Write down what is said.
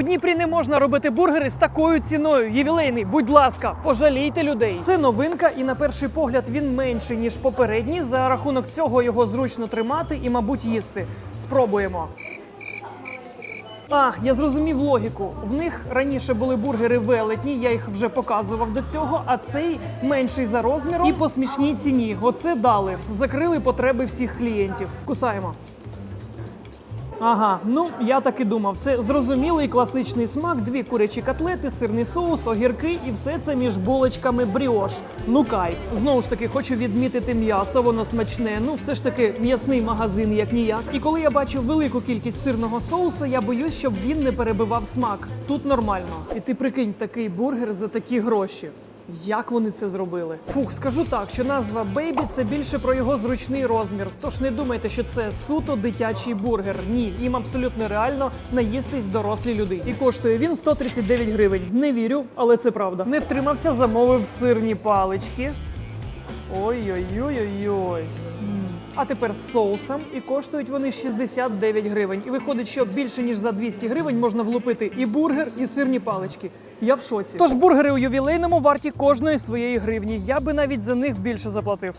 У Дніпрі не можна робити бургери з такою ціною. Ювілейний, будь ласка, пожалійте людей. Це новинка, і на перший погляд він менший ніж попередній. За рахунок цього його зручно тримати і, мабуть, їсти. Спробуємо. А, я зрозумів логіку. В них раніше були бургери велетні, я їх вже показував до цього, а цей менший за розміром і по смішній ціні. Оце дали. Закрили потреби всіх клієнтів. Кусаємо. Ага, ну я так і думав. Це зрозумілий класичний смак, дві курячі котлети, сирний соус, огірки і все це між булочками бріош. Ну кайф. Знову ж таки, хочу відмітити м'ясо, воно смачне. Ну, все ж таки, м'ясний магазин як ніяк. І коли я бачу велику кількість сирного соусу, я боюсь, щоб він не перебивав смак. Тут нормально. І ти прикинь, такий бургер за такі гроші. Як вони це зробили? Фух, скажу так, що назва Бейбі це більше про його зручний розмір. Тож не думайте, що це суто дитячий бургер. Ні, їм абсолютно реально наїстись дорослі люди. І коштує він 139 гривень. Не вірю, але це правда. Не втримався, замовив сирні палички. Ой-ой-ой-ой-ой. А тепер з соусом і коштують вони 69 гривень. І виходить, що більше ніж за 200 гривень можна влупити і бургер, і сирні палички. Я в шоці. Тож бургери у ювілейному варті кожної своєї гривні. Я би навіть за них більше заплатив.